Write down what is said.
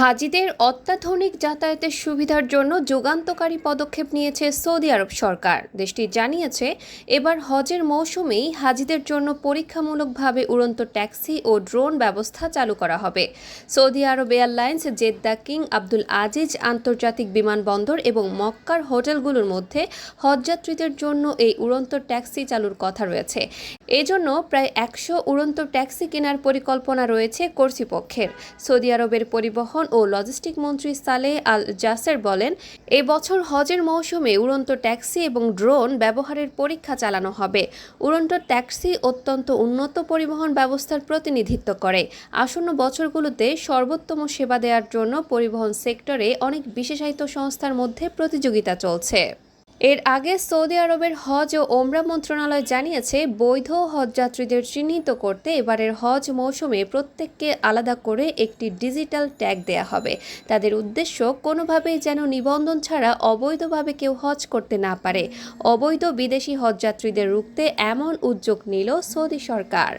হাজিদের অত্যাধুনিক যাতায়াতের সুবিধার জন্য যুগান্তকারী পদক্ষেপ নিয়েছে সৌদি আরব সরকার। দেশটি জানিয়েছে, এবার হজের মৌসুমেই হাজিদের জন্য পরীক্ষামূলকভাবে উড়ন্ত ট্যাক্সি ও ড্রোন ব্যবস্থা চালু করা হবে। Saudi Arab Airlines, Jeddah King Abdul Aziz, আন্তর্জাতিক বিমানবন্দর এবং মক্কার হোটেলগুলোর মধ্যে হজযাত্রীদের জন্য এই উড়ন্ত ট্যাক্সি চালুর কথা রয়েছে। এজন্য প্রায় একশো উড়ন্ত ট্যাক্সি কেনার পরিকল্পনা রয়েছে কর্তৃপক্ষের। সৌদি আরবের পরিবহন ও লজিস্টিক মন্ত্রী সালেহ আল জাসের বলেন এবছর হজের মৌসুমে উড়ন্ত ট্যাক্সি এবং ড্রোন ব্যবহারের পরীক্ষা চালানো হবে। উড়ন্ত ট্যাক্সি অত্যন্ত উন্নত পরিবহন ব্যবস্থার প্রতিনিধিত্ব করে। আসন্ন বছরগুলোতে সর্বোত্তম সেবা দেওয়ার জন্য পরিবহন সেক্টরে অনেক বিশেষায়িত সংস্থার মধ্যে প্রতিযোগিতা চলছে। এর আগে সৌদি আরবের হজ ও ওমরা মন্ত্রণালয় জানিয়েছে, বৈধ হজযাত্রীদের চিহ্নিত করতে এবারের হজ মৌসুমে প্রত্যেককে আলাদা করে একটি ডিজিটাল ট্যাগ দেয়া হবে। তাদের উদ্দেশ্য, কোনোভাবেই যেন নিবন্ধন ছাড়া অবৈধভাবে কেউ হজ করতে না পারে। অবৈধ বিদেশি হজযাত্রীদের রুখতে এমন উদ্যোগ নিল সৌদি সরকার।